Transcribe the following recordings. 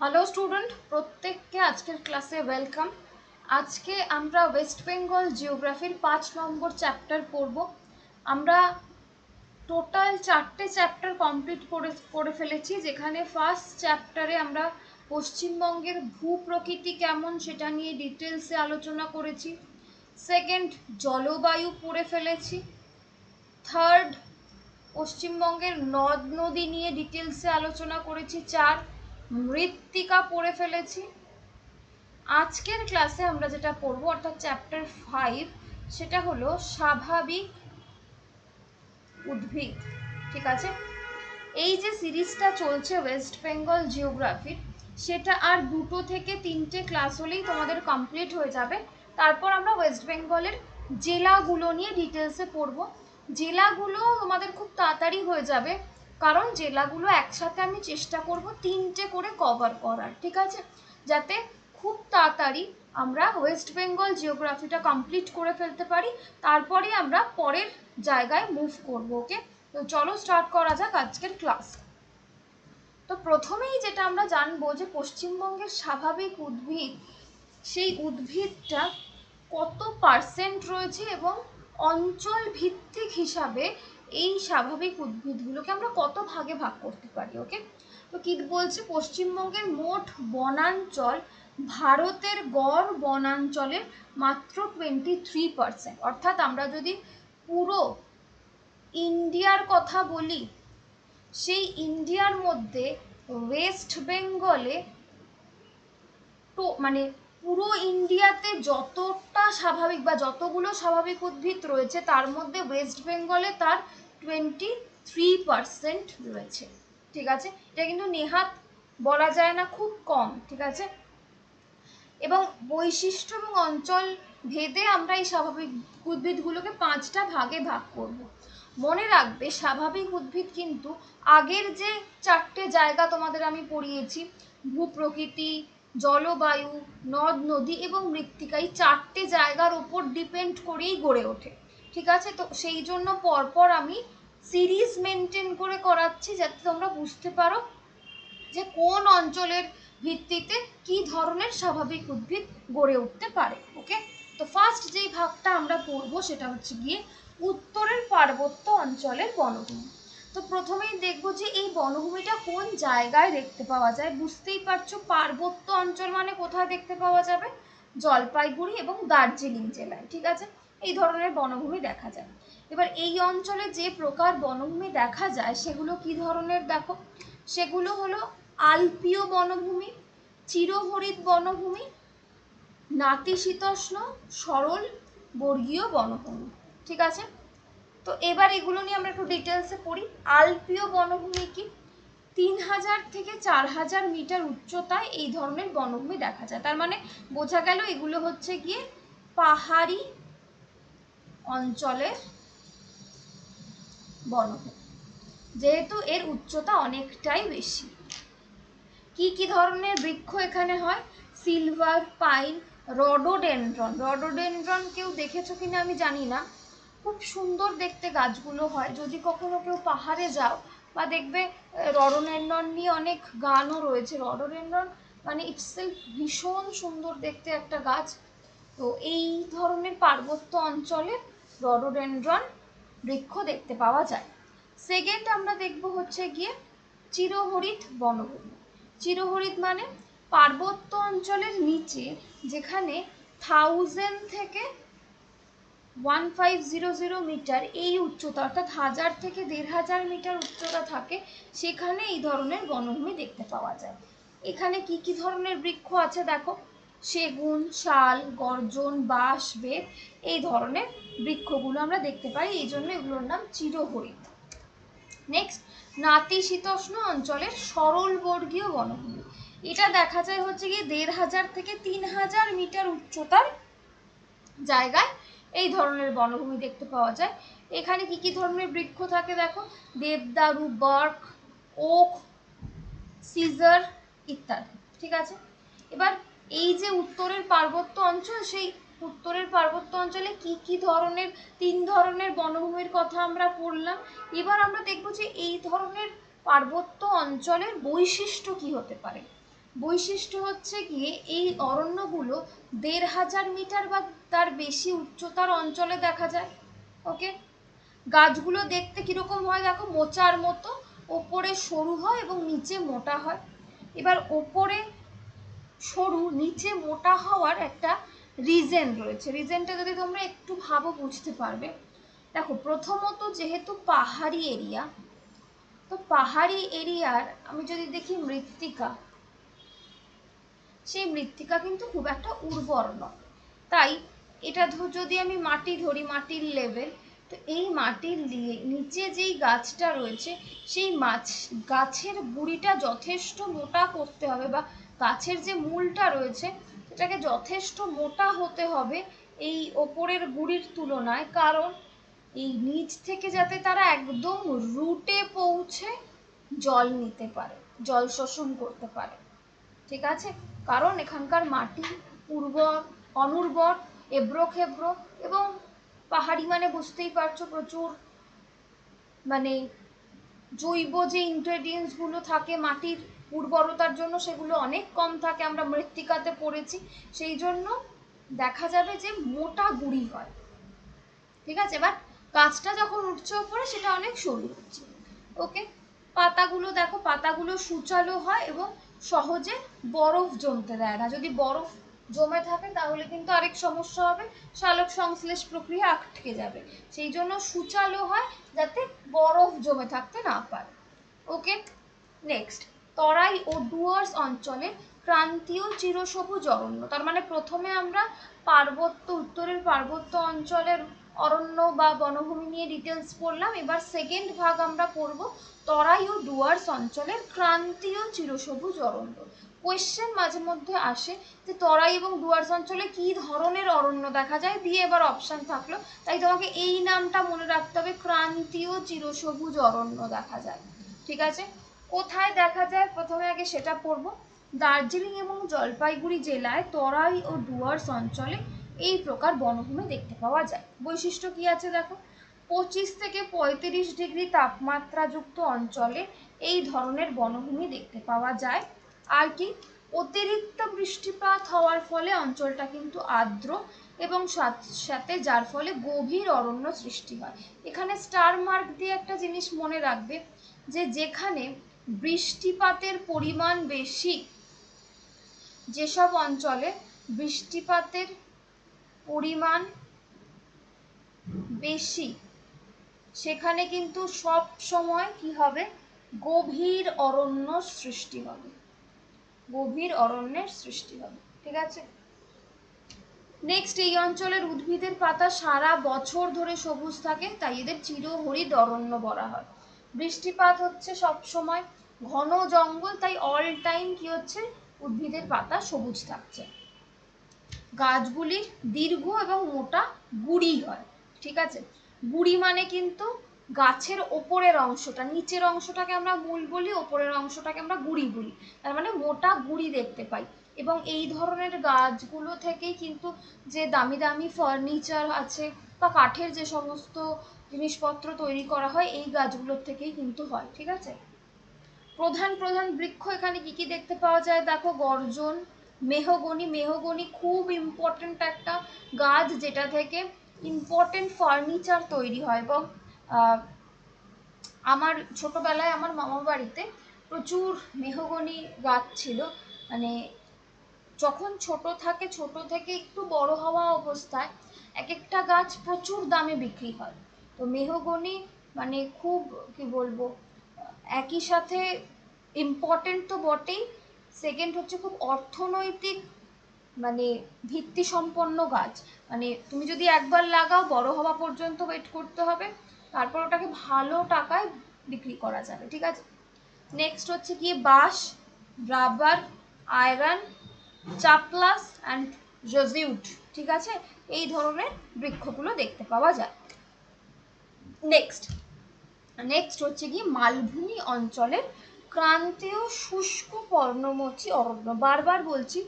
Hello student প্রত্যেককে আজকের ক্লাসে ওয়েলকাম আজকে আমরা ওয়েস্ট বেঙ্গল জিওগ্রাফির পাঁচ নম্বর চ্যাপ্টার পড়ব। আমরা টোটাল চারটে চ্যাপ্টার কমপ্লিট করে করে ফেলেছি, যেখানে ফার্স্ট চ্যাপ্টারে আমরা পশ্চিমবঙ্গের ভূ প্রকৃতি কেমন সেটা নিয়ে ডিটেলসে আলোচনা করেছি। সেকেন্ড জলবায়ু পড়ে ফেলেছি। থার্ড পশ্চিমবঙ্গের নদ নদী নিয়ে ডিটেলসে আলোচনা করেছি। চার মৃত্তিকা পড়ে ফেলেছি। আজকের ক্লাসে আমরা যেটা পড়ব, অর্থাৎ চ্যাপ্টার ফাইভ সেটা হলো স্বাভাবিক উদ্ভিদ। ঠিক আছে? এই যে সিরিজটা চলছে ওয়েস্ট বেঙ্গল জিওগ্রাফির সেটা আর দুটো থেকে তিনটে ক্লাস হলেই তোমাদের কমপ্লিট হয়ে যাবে। তারপর আমরা ওয়েস্ট বেঙ্গলের জেলাগুলো নিয়ে ডিটেলসে পড়ব। জেলাগুলো তোমাদের খুব তাড়াতাড়ি হয়ে যাবে। কারণ জেলাগুলো একসাথে আমি চেষ্টা করব তিনটে করে কভার করার, ঠিক আছে? যাতে খুব তাড়াতাড়ি আমরা ওয়েস্ট বেঙ্গল জিওগ্রাফিটা কমপ্লিট করে ফেলতে পারি তারপরে আমরা পরের জায়গায় মুভ করব ওকে তো চলো স্টার্ট করা যাক আজকের ক্লাস তো প্রথমেই যেটা আমরা জানব যে পশ্চিমবঙ্গের স্বাভাবিক উদ্ভিদ, সেই উদ্ভিদটা কত পার্সেন্ট রয়েছে এবং অঞ্চল ভিত্তিক হিসাবে এই স্বাভাবিক উদ্ভিদগুলোকে আমরা কত ভাগে ভাগ করতে পারি ওকে তো কি বলছে পশ্চিমবঙ্গের মোট বনাঞ্চল ভারতের গড় বনাঞ্চলের মাত্র টোয়েন্টি থ্রি পার্সেন্ট অর্থাৎ আমরা যদি পুরো ইন্ডিয়ার কথা বলি, সেই ইন্ডিয়ার মধ্যে ওয়েস্ট বেঙ্গলে তো মানে পুরো ইন্ডিয়াতে যতটা স্বাভাবিক বা যতগুলো স্বাভাবিক উদ্ভিদ রয়েছে, তার মধ্যে ওয়েস্ট বেঙ্গলে তার টোয়েন্টি থ্রি পার্সেন্ট রয়েছে। ঠিক আছে? এটা কিন্তু নেহাত বলা যায় না, খুব কম। ঠিক আছে? এবং বৈশিষ্ট্য এবং অঞ্চল ভেদে আমরা এই স্বাভাবিক উদ্ভিদগুলোকে পাঁচটা ভাগে ভাগ করব। মনে রাখবে, স্বাভাবিক উদ্ভিদ কিন্তু আগের যে চারটে জায়গা তোমাদের আমি পড়িয়েছি, ভূপ্রকৃতি জলবায়ু, নদ, নদী এবং মৃত্তিকা এই চারটে জায়গার উপর ডিপেন্ড করেই গড়ে ওঠে। ঠিক আছে? তো সেই জন্য পরপর আমি সিরিজ মেনটেন করে করাচ্ছি যাতে তোমরা বুঝতে পারো যে কোন অঞ্চলের ভিত্তিতে কি ধরনের স্বাভাবিক উদ্ভিদ গড়ে উঠতে পারে ওকে তো ফার্স্ট যেই ভাগটা আমরা পড়ব সেটা হচ্ছে গিয়ে উত্তরের পার্বত্য অঞ্চলের বনভূমি। তো প্রথমেই দেখব যে এই বনভূমিটা কোন জায়গায় দেখতে পাওয়া যায়। বুঝতেই পারছ, পার্বত্য অঞ্চল মানে কোথায় দেখতে পাওয়া যাবে? জলপাইগুড়ি এবং দার্জিলিং জেলায়, ঠিক আছে? এই ধরনের বনভূমি দেখা যায়। এবার এই অঞ্চলে যে প্রকার বনভূমি দেখা যায়, সেগুলো কি ধরনের দেখো? সেগুলো হলো আলপীয় বনভূমি চিরহরিত বনভূমি, নাতিশীতোষ্ণ, সরল, বর্গীয় বনভূমি, ঠিক আছে? তো এবার এগুলো নিয়ে আমরা একটু ডিটেলসে পড়ি। আলপীয় বনভূমি কি? তিন হাজার থেকে চার হাজার মিটার উচ্চতায় এই ধরনের বনভূমি দেখা যায়। তার মানে বোঝা গেল এগুলো হচ্ছে গিয়ে পাহাড়ি অঞ্চলের বনভূমি। যেহেতু এর উচ্চতা অনেকটাই বেশি। কি কি ধরনের বৃক্ষ এখানে হয়? Silver, pine, rhododendron. রডোডেন্ড্রন কেউ দেখেছ কিনা আমি জানি না। খুব সুন্দর দেখতে গাছগুলো হয়। যদি কখনো কেউ পাহাড়ে যাও বা দেখবে রডোডেন্ড্রন নিয়ে অনেক গানও রয়েছে। রডোডেন্ড্রন মানে ইটসেলফ ভীষণ সুন্দর দেখতে একটা গাছ। তো এই ধরনের পার্বত্য অঞ্চলে রডোডেন্ড্রন বৃক্ষ দেখতে পাওয়া যায়। সেকেন্ড আমরা দেখব হচ্ছে গিয়ে চিরহরিত বনভূমি। চিরহরিত মানে পার্বত্য অঞ্চলের নিচে যেখানে থাউজেন্ড থেকে one five zero zero metre এই উচ্চতা, অর্থাৎ হাজার থেকে দেড় হাজার মিটার উচ্চতা থাকে, সেখানে এই ধরনের বনভূমি দেখতে পাওয়া যায়। এখানে কি কি ধরনের বৃক্ষ আছে দেখো? সেগুন, শাল, গর্জন, বাঁশ, বেত, এই ধরনের বৃক্ষগুলো আমরা দেখতে পাই। এই জন্য এগুলোর নাম চিরহরিত নেক্সট নাতিশীতোষ্ণ অঞ্চলের সরলবর্গীয় বনভূমি। এটা দেখা যায় হচ্ছে গিয়ে দেড় হাজার থেকে তিন হাজার মিটার উচ্চতার জায়গায়। এই ধরনের বনভূমি দেখতে পাওয়া যায়। এখানে কি কি ধরনের বৃক্ষ থাকে দেখো? দেবদারু বার্ক ওক সিজার ইত্যাদি, ঠিক আছে? এবার এই যে উত্তরের পার্বত্য অঞ্চল, সেই উত্তরের পার্বত্য অঞ্চলে কি কি ধরনের, তিন ধরনের বনভূমির কথা আমরা পড়লাম। এবার আমরা দেখব যে এই ধরনের পার্বত্য অঞ্চলের বৈশিষ্ট্য কি হতে পারে। বৈশিষ্ট্য হচ্ছে গিয়ে এই অরণ্যগুলো দেড় হাজার মিটার বা তার বেশি উচ্চতার অঞ্চলে দেখা যায় ওকে গাছগুলো দেখতে কীরকম হয় দেখো? মোচার মতো, ওপরে সরু হয় এবং নিচে মোটা হয়। এবার ওপরে সরু, নিচে মোটা হওয়ার একটা রিজেন রয়েছে। রিজেনটা যদি তোমরা একটু ভাবো, বুঝতে পারবে। দেখো, প্রথমত যেহেতু পাহাড়ি এরিয়া তো পাহাড়ি এরিয়ার, আমি যদি দেখি মৃত্তিকা, সেই মৃত্তিকা কিন্তু খুব একটা উর্বর নয়। তাই এটা যদি আমি মাটি ধরি, মাটির লেভেল তো এই মাটির নিচে যেই গাছটা রয়েছে, সেই মাছ, গাছের গুঁড়িটা যথেষ্ট মোটা করতে হবে বা গাছের যে মূলটা রয়েছে, সেটাকে যথেষ্ট মোটা হতে হবে এই ওপরের গুঁড়ির তুলনায়। কারণ এই নিচ থেকে যাতে তারা একদম রুটে পৌঁছে জল নিতে পারে, জল শোষণ করতে পারে। ঠিক আছে? কারণ এখানকার মাটি উর্বর, অনুর্বর এবড়ো খেবড়ো এবং পাহাড়ি মানে বুঝতেই পারছ প্রচুর মানে জৈব যে ইনগ্রেডিয়েন্টসগুলো থাকে মাটির উর্বরতার জন্য সেগুলো অনেক কম থাকে, আমরা মৃত্তিকাতে পড়েছি। সেই জন্য দেখা যাবে যে মোটা গুড়ি হয়। ঠিক আছে? এবার গাছটা যখন উঠছে ওপরে, সেটা অনেক সরু হচ্ছে। ওকে পাতাগুলো দেখো, পাতাগুলো সুচালো হয় এবং সহজে বরফ জমতে দেয় না। যদি বরফ জমে থাকে, তাহলে কিন্তু আরেক সমস্যা হবে। সালোক সংশ্লেষ প্রক্রিয়া আটকে যাবে। সেই জন্য সুচালো হয় যাতে বরফ জমে থাকতে না পারে। ওকে, নেক্সট। তরাই ও ডুয়ার্স অঞ্চলে ক্রান্তীয় চিরসবুজ অরণ্য। তার মানে প্রথমে আমরা পার্বত্য, উত্তরের পার্বত্য অঞ্চলের অরণ্য বা বনভূমি নিয়ে ডিটেলস পড়লাম। এবার সেকেন্ড ভাগ আমরা পড়ব তরাই ও ডুয়ার্স অঞ্চলের ক্রান্তীয় চিরসবুজ অরণ্য। কোয়েশ্চেন মাঝে মধ্যে আসে যে তরাই এবং ডুয়ার্স অঞ্চলে কি ধরনের অরণ্য দেখা যায়? দিয়ে এবার অপশান থাকল। তাই তোমাকে এই নামটা মনে রাখতে হবে, ক্রান্তীয় চিরসবুজ অরণ্য দেখা যায়। ঠিক আছে? কোথায় দেখা যায়? প্রথমে আগে সেটা পড়ব। দার্জিলিং এবং জলপাইগুড়ি জেলায় তরাই ও ডুয়ার্স অঞ্চলে এই প্রকার বনভূমি দেখতে পাওয়া যায়। বৈশিষ্ট্য কি আছে দেখো? পঁচিশ থেকে পঁয়ত্রিশ ডিগ্রি তাপমাত্রাযুক্ত অঞ্চলে এই ধরনের বনভূমি দেখতে পাওয়া যায়। আর কি? অতিরিক্ত বৃষ্টিপাত হওয়ার ফলে অঞ্চলটা কিন্তু আর্দ্র এবং সাথে যার ফলে গভীর অরণ্য সৃষ্টি হয়। এখানে স্টার মার্ক দিয়ে একটা জিনিস মনে রাখবে যে যেখানে বৃষ্টিপাতের পরিমাণ বেশি, যেসব অঞ্চলে বৃষ্টিপাতের পরিমাণ বেশি, সেখানে কিন্তু সব সময় কি হবে? গভীর অরণ্য সৃষ্টি হবে। গভীর অরণ্যের সৃষ্টি হবে, ঠিক আছে? নেক্সট এই অঞ্চলের উদ্ভিদের পাতা সারা বছর ধরে সবুজ থাকে, তাই এদের চিরহরিৎ অরণ্য বলা হয়। বৃষ্টিপাত হচ্ছে সব সময় ঘন জঙ্গল, তাই অল টাইম কি হচ্ছে? উদ্ভিদের পাতা সবুজ থাকছে। গাছগুলির দীর্ঘ এবং মোটা গুড়ি হয়, ঠিক আছে? গুড়ি মানে কিন্তু গাছের ওপরের অংশটা, নিচের অংশটাকে আমরা মূল বলি, ওপরের অংশটাকে আমরা গুড়ি বলি। তার মানে মোটা গুড়ি দেখতে পাই। এবং এই ধরনের গাছগুলো থেকেই কিন্তু যে দামি দামি ফার্নিচার আছে বা কাঠের যে সমস্ত জিনিসপত্র তৈরি করা হয়, এই গাছগুলোর থেকেই কিন্তু হয়, ঠিক আছে? প্রধান প্রধান বৃক্ষ এখানে কি কি দেখতে পাওয়া যায়? দেখো গর্জন মেহগনি মেহগনি খুব ইম্পর্টেন্ট একটা গাছ যেটা থেকে ইম্পর্টেন্ট ফার্নিচার তৈরি হয় এবং আমার ছোটবেলায় আমার মামার বাড়িতে প্রচুর মেহগনি গাছ ছিল। মানে যখন ছোট থাকে, ছোট থেকে একটু বড় হওয়া অবস্থায় এক একটা গাছ প্রচুর দামে বিক্রি হয়। তো মেহগনি মানে খুব, কি বলব, একই সাথে ইম্পর্টেন্ট তো বটেই। সেকেন্ড হচ্ছে খুব অর্থনৈতিক মানে ভিত্তি সম্পন্ন গাছ। মানে তুমি যদি একবার লাগাও, বড় হওয়া পর্যন্ত ওয়েট করতে হবে। তারপর ওটাকে ভালো টাকায় বিক্রি করা যাবে, ঠিক আছে? নেক্সট হচ্ছে কি? বাঁশ, রাবার, আয়রন, চাপলাস অ্যান্ড জজিউট ঠিক আছে? এই ধরনের বৃক্ষগুলো দেখতে পাওয়া যায়। নেক্সট নেক্সট হচ্ছে কি? মালভূমি অঞ্চলের ক্রান্তীয় শুষ্ক পর্ণমোচী অরণ্য। বারবার বলছি,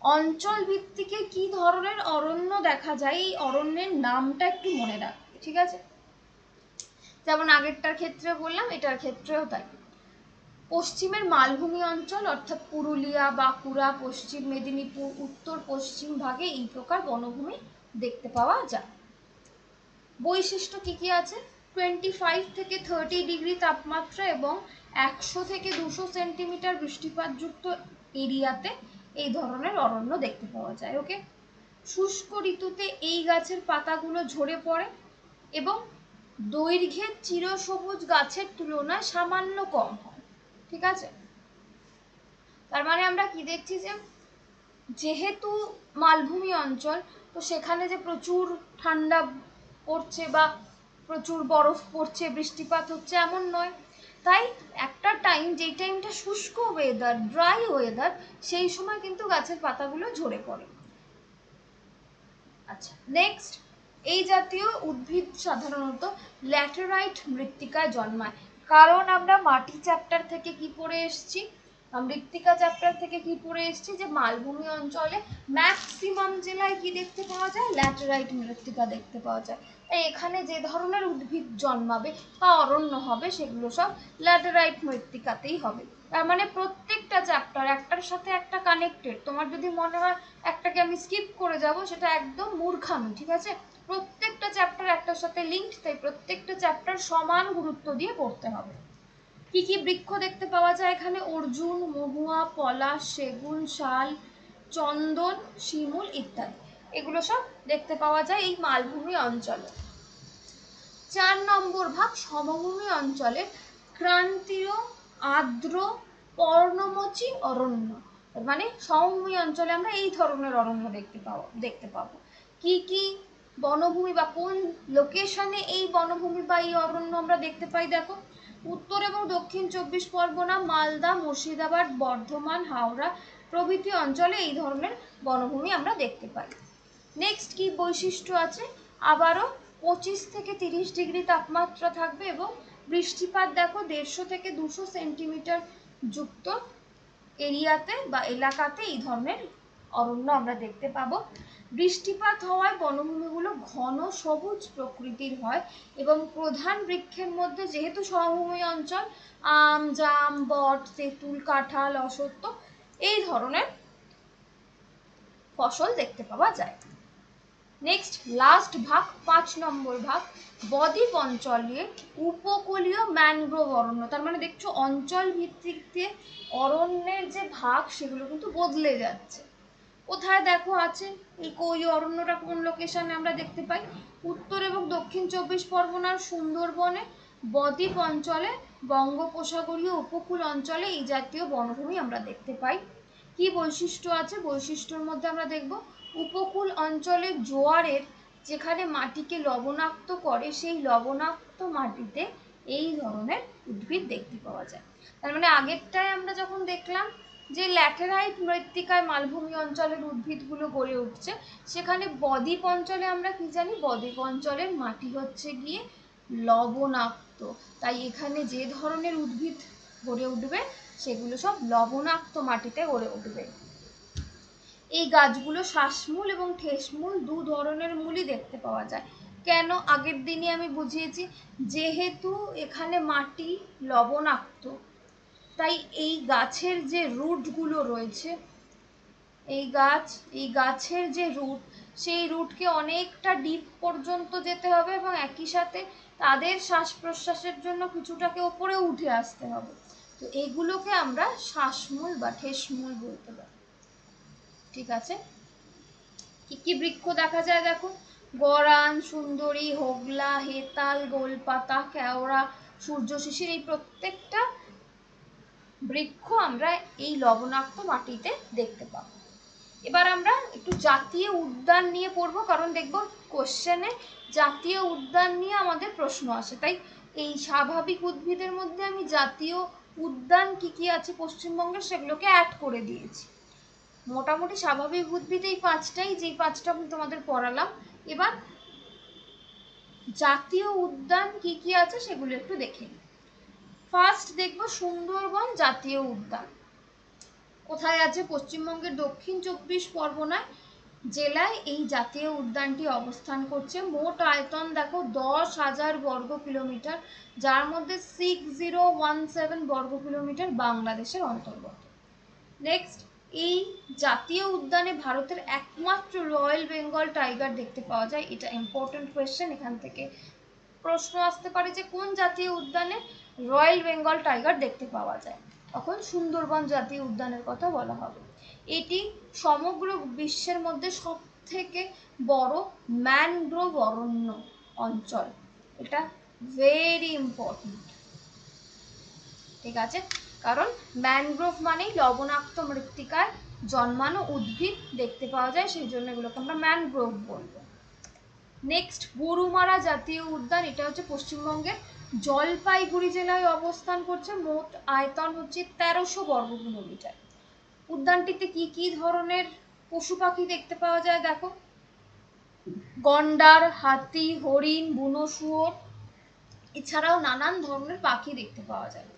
অঞ্চল ভিত্তিকে কি ধরনের অরণ্য দেখা যায়? এই অরণ্যের নামটা একটু মনে রাখবে ঠিক আছে? যেমন আগেরটার ক্ষেত্রে বললাম, এটার ক্ষেত্রেও তাই। পশ্চিমের মালভূমি অঞ্চল, অর্থাৎ পুরুলিয়া, বাঁকুড়া, পশ্চিম মেদিনীপুর, উত্তর পশ্চিম ভাগে এই প্রকার বনভূমি দেখতে পাওয়া যায়। বৈশিষ্ট্য কি কি আছে? টোয়েন্টি ফাইভ থেকে থার্টি ডিগ্রি তাপমাত্রা এবং একশো থেকে দুশো সেন্টিমিটার বৃষ্টিপাতযুক্ত এরিয়াতে এই ধরনের অরণ্য দেখতে পাওয়া যায়, ওকে? শুষ্ক ঋতুতে এই গাছের পাতাগুলো ঝরে পড়ে এবং দৈর্ঘ্যের চিরসবুজ গাছের তুলনায় সামান্য কম হয়, ঠিক আছে? তার মানে আমরা কি দেখছি যে যেহেতু মালভূমি অঞ্চল, তো সেখানে যে প্রচুর ঠান্ডা পড়ছে বা প্রচুর বরফ পড়ছে, বৃষ্টিপাত হচ্ছে এমন নয়। তাই একটা টাইম যেই টাইমটা শুষ্ক ওয়েদার ড্রাই ওয়েদার সেই সময় কিন্তু গাছের পাতাগুলো ঝরে পড়ে। আচ্ছা নেক্সট এই জাতীয় উদ্ভিদ সাধারণত ল্যাটেরাইট মৃত্তিকায় জন্মায়। কারণ আমরা মাটি চ্যাপ্টার থেকে কি পড়ে এসেছি? মৃত্তিকা চ্যাপ্টার থেকে কি পড়ে এসেছি যে মালভূমি অঞ্চলে ম্যাক্সিমাম জেলায় কি দেখতে পাওয়া যায়? ল্যাটেরাইট মৃত্তিকা দেখতে পাওয়া যায়। তাই এখানে যে ধরনের উদ্ভিদ জন্মাবে বা অরণ্য হবে, সেগুলো সব ল্যাটেরাইট মৃত্তিকাতেই হবে। তার মানে প্রত্যেকটা চ্যাপ্টার একটার সাথে একটা কানেক্টেড তোমার যদি মনে হয় একটাকে আমি স্কিপ করে যাব, সেটা একদম মূর্খামি, ঠিক আছে? প্রত্যেকটা চ্যাপ্টার একটার সাথে লিঙ্কড তাই প্রত্যেকটা চ্যাপ্টার সমান গুরুত্ব দিয়ে পড়তে হবে। কি কি বৃক্ষ দেখতে পাওয়া যায় এখানে? অর্জুন, মহুয়া, পলাশ, সেগুন, শাল, চন্দন, শিমুল ইত্যাদি। এগুলো সব দেখতে পাওয়া যায় এই মালভূমি অঞ্চলে। চার নম্বর ভাগ সমভূমি অঞ্চলে ক্রান্তীয়, আর্দ্র, পর্ণমোচী, অরণ্য। মানে সমভূমি অঞ্চলে আমরা এই ধরনের অরণ্য দেখতে পাবো দেখতে পাবো। কি কি বনভূমি বা কোন লোকেশনে এই বনভূমি বা এই অরণ্য আমরা দেখতে পাই, দেখো? উত্তর এবং দক্ষিণ চব্বিশ পরগনা, মালদা, মুর্শিদাবাদ, বর্ধমান, হাওড়া প্রভৃতি অঞ্চলে এই ধরনের বনভূমি আমরা দেখতে পাই। নেক্সট কি বৈশিষ্ট্য আছে? আবারও পঁচিশ থেকে তিরিশ ডিগ্রি তাপমাত্রা থাকবে এবং বৃষ্টিপাত দেখো দেড়শো থেকে দুশো সেন্টিমিটার যুক্ত এরিয়াতে বা এলাকাতে এই ধরনের অরণ্য আমরা দেখতে পাবো। বৃষ্টিপাত হওয়ায় বনভূমিগুলো ঘন সবুজ প্রকৃতির হয় এবং প্রধান বৃক্ষের মধ্যে যেহেতু সমভূমি অঞ্চল, আম, জাম, বট, তেঁতুল, কাঁঠাল, অসত্য, এই ধরনের ফসল দেখতে পাওয়া যায়। নেক্সট লাস্ট ভাগ, পাঁচ নম্বর ভাগ, বদ্বীপ অঞ্চলে উপকূলীয় ম্যানগ্রোভ অরণ্য, তার মানে দেখছ অঞ্চল ভিত্তিক দিয়ে অরণ্যের যে ভাগ, সেগুলো কিন্তু বদলে যাচ্ছে। কোথায় দেখো আছে? এই কই অরণ্যটা কোন লোকেশনে আমরা দেখতে পাই? উত্তর এবং দক্ষিণ চব্বিশ পরগনার সুন্দরবনে বদ্বীপ অঞ্চলে, বঙ্গোপসাগরীয় উপকূল অঞ্চলে এই জাতীয় বনভূমি আমরা দেখতে পাই। কি বৈশিষ্ট্য আছে? বৈশিষ্ট্যর মধ্যে আমরা দেখব, উপকূল অঞ্চলে জোয়ারের যেখানে মাটিকে লবণাক্ত করে, সেই লবণাক্ত মাটিতে এই ধরনের উদ্ভিদ দেখতে পাওয়া যায়। তার মানে আগেরটায় আমরা যখন দেখলাম যে ল্যাটেরাইট মৃত্তিকায় মালভূমি অঞ্চলের উদ্ভিদগুলো গড়ে উঠছে, সেখানে বদ্বীপ অঞ্চলে আমরা কি জানি? বদ্বীপ অঞ্চলের মাটি হচ্ছে গিয়ে লবণাক্ত। তাই এখানে যে ধরনের উদ্ভিদ গড়ে উঠবে, সেগুলো সব লবণাক্ত মাটিতে গড়ে উঠবে। এই গাছগুলো শ্বাসমূল এবং ঠেসমূল দু ধরনের মূলই দেখতে পাওয়া যায়। কেন? আগের দিনই আমি বুঝিয়েছি, যেহেতু এখানে মাটি লবণাক্ত তাই এই গাছের যে রুটগুলো রয়েছে, এই গাছ, এই গাছের যে রুট, সেই রুটকে অনেকটা ডিপ পর্যন্ত যেতে হবে এবং একই সাথে তাদের শ্বাস প্রশ্বাসের জন্য কিছুটাকে ওপরে উঠে আসতে হবে। তো এগুলোকে আমরা শ্বাসমূল বা ঠেসমূল বলতে পারি। ঠিক আছে? কি কি বৃক্ষ দেখা যায় দেখো? গরান, সুন্দরী, হোগলা, হেতাল, গোলপাতা, কেওড়া সূর্য শিশির এই প্রত্যেকটা বৃক্ষ আমরা এই লবণাক্ত মাটিতে দেখতে পাবো। এবার আমরা একটু জাতীয় উদ্যান নিয়ে পড়ব, কারণ দেখব কোশ্চেনে জাতীয় উদ্যান নিয়ে আমাদের প্রশ্ন আসে। তাই এই স্বাভাবিক উদ্ভিদের মধ্যে আমি জাতীয় উদ্যান কি কি আছে পশ্চিমবঙ্গের সেগুলোকে অ্যাড করে দিয়েছি। মোটামুটি স্বাভাবিক উদ্ভিদ এই পাঁচটাই, যেই পাঁচটা আমি তোমাদের পড়ালাম। এবার জাতীয় উদ্যান কি কি আছে সেগুলো একটু দেখে নিই। ফার্স্ট দেখব সুন্দরবন জাতীয় উদ্যান। কোথায় আছে? পশ্চিমবঙ্গের দক্ষিণ চব্বিশ পরগনায় জেলায় এই জাতীয় উদ্যানটি অবস্থান করছে। মোট আয়তন দেখো দশ হাজার বর্গ কিলোমিটার, যার মধ্যে সিক্স জিরো ওয়ান সেভেন বর্গ কিলোমিটার বাংলাদেশের অন্তর্গত। নেক্সট এই জাতীয় উদ্যানে ভারতের একমাত্র রয়্যাল বেঙ্গল টাইগার দেখতে পাওয়া যায়। এটা ইম্পর্টেন্ট কোয়েশ্চেন এখান থেকে প্রশ্ন আসতে পারে যে কোন জাতীয় উদ্যানে রয়্যাল বেঙ্গল টাইগার দেখতে পাওয়া যায়। তখন সুন্দরবন জাতীয় উদ্যানের কথা বলা হবে। এটি সমগ্র বিশ্বের মধ্যে সব থেকে বড় ম্যানগ্রোভ অরণ্য অঞ্চল। এটা ভেরি ইম্পর্টেন্ট ঠিক আছে? কারণ ম্যানগ্রোভ মানেই লবণাক্ত মৃত্তিকায় জন্মানো উদ্ভিদ দেখতে পাওয়া যায়, সেই জন্য এগুলোকে আমরা ম্যানগ্রোভ বলব। নেক্সট গরুমারা জাতীয় উদ্যান, এটা হচ্ছে পশ্চিমবঙ্গের জলপাইগুড়ি জেলায় অবস্থান করছে মোট আয়তন হচ্ছে তেরোশো বর্গ কিলোমিটার উদ্যানটিতে কি কি ধরনের পশু পাখি দেখতে পাওয়া যায় দেখো? গন্ডার, হাতি, হরিণ, বুনো শুয়োর, এছাড়াও নানান ধরনের পাখি দেখতে পাওয়া যায়।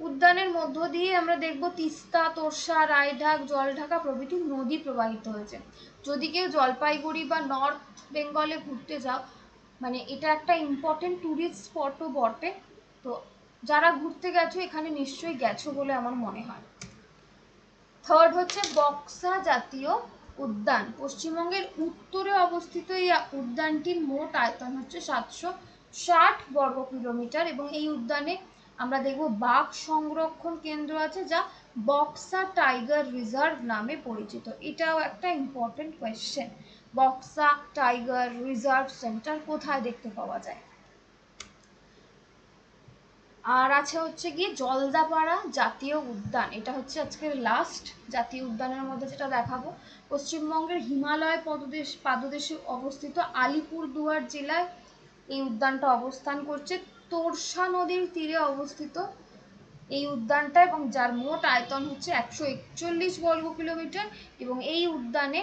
উদ্যানের মধ্য দিয়ে আমরা দেখব তিস্তা, তোরসা, রায়ঢাক, জলঢাকা প্রভৃতি নদী প্রবাহিত হয়েছে। যদি কেউ জলপাইগুড়ি বা নর্থ বেঙ্গলে ঘুরতে যাও মানে এটা একটা ইম্পর্টেন্ট ট্যুরিস্ট স্পটও বটে। তো যারা ঘুরতে গেছো, এখানে নিশ্চয়ই গেছো বলে আমার মনে হয়। থার্ড হচ্ছে বক্সা জাতীয় উদ্যান। পশ্চিমবঙ্গের উত্তরে অবস্থিত এই উদ্যানটির মোট আয়তন হচ্ছে সাতশো ষাট বর্গ কিলোমিটার এবং এই উদ্যানে আমরা দেখব বাঘ সংরক্ষণ কেন্দ্র আছে যা বক্সা টাইগার রিজার্ভ নামে পরিচিত। এটাও একটা important question Buxa tiger reserve centre কোথায় দেখতে পাওয়া যায়? আর আছে হচ্ছে গিয়ে জলদাপাড়া জাতীয় উদ্যান। এটা হচ্ছে আজকের লাস্ট জাতীয় উদ্যানের মধ্যে যেটা দেখাবো। পশ্চিমবঙ্গের হিমালয় পদদেশ, পাদদেশে অবস্থিত আলিপুরদুয়ার জেলায় এই উদ্যানটা অবস্থান করছে। তোরসা নদীর তীরে অবস্থিত এই উদ্যানটা এবং যার মোট আয়তন হচ্ছে একশো একচল্লিশ বর্গ কিলোমিটার এবং এই উদ্যানে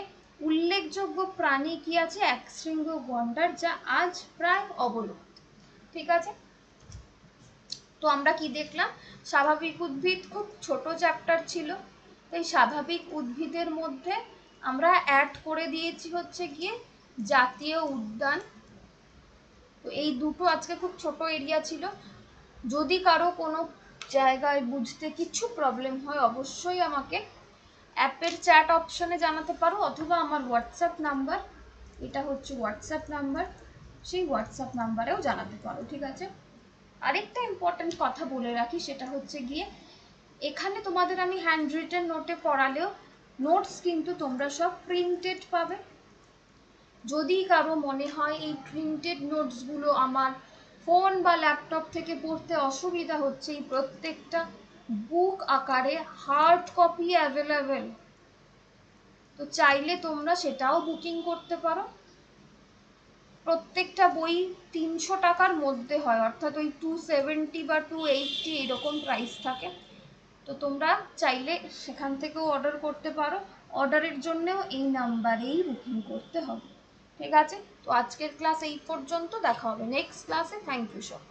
উল্লেখযোগ্য প্রাণী কি আছে? এক শৃঙ্গ গন্ডার, যা আজ প্রায় অবলুপ্ত। ঠিক আছে? তো আমরা কি দেখলাম? স্বাভাবিক উদ্ভিদ খুব ছোট চ্যাপ্টার ছিল। এই স্বাভাবিক উদ্ভিদের মধ্যে আমরা অ্যাড করে দিয়েছি হচ্ছে গিয়ে জাতীয় উদ্যান। তো এই দুটো আজকে খুব ছোট এরিয়া ছিল। যদি কারও কোনো জায়গায় বুঝতে কিছু প্রবলেম হয়, অবশ্যই আমাকে অ্যাপের চ্যাট অপশনে জানাতে পারো, অথবা আমার হোয়াটসঅ্যাপ নাম্বার এটা হচ্ছে হোয়াটসঅ্যাপ নাম্বার সেই হোয়াটসঅ্যাপ নাম্বারেও জানাতে পারো, ঠিক আছে? আরেকটা ইম্পর্টেন্ট কথা বলে রাখি, সেটা হচ্ছে গিয়ে, এখানে তোমাদের আমি হ্যান্ড রিটেন নোটে পড়ালেও নোটস কিন্তু তোমরা সব প্রিন্টেড পাবে। যদি কারও মনে হয় এই প্রিন্টেড নোটসগুলো আমার ফোন বা ল্যাপটপ থেকে পড়তে অসুবিধা হচ্ছে, এই প্রত্যেকটা বুক আকারে হার্ড কপি অ্যাভেলেবেল তো চাইলে তোমরা সেটাও বুকিং করতে পারো। প্রত্যেকটা বই তিনশো টাকার মধ্যে হয়, অর্থাৎ ওই টু সেভেন্টি বা টু এইটটি এরকম প্রাইস থাকে। তো তোমরা চাইলে সেখান থেকেও অর্ডার করতে পারো। অর্ডারের জন্যেও এই নাম্বারেই বুকিং করতে হবে। ঠিক আছে? তো আজকের ক্লাস এই পর্যন্ত, দেখা হবে নেক্সট ক্লাসে থ্যাংক ইউ সব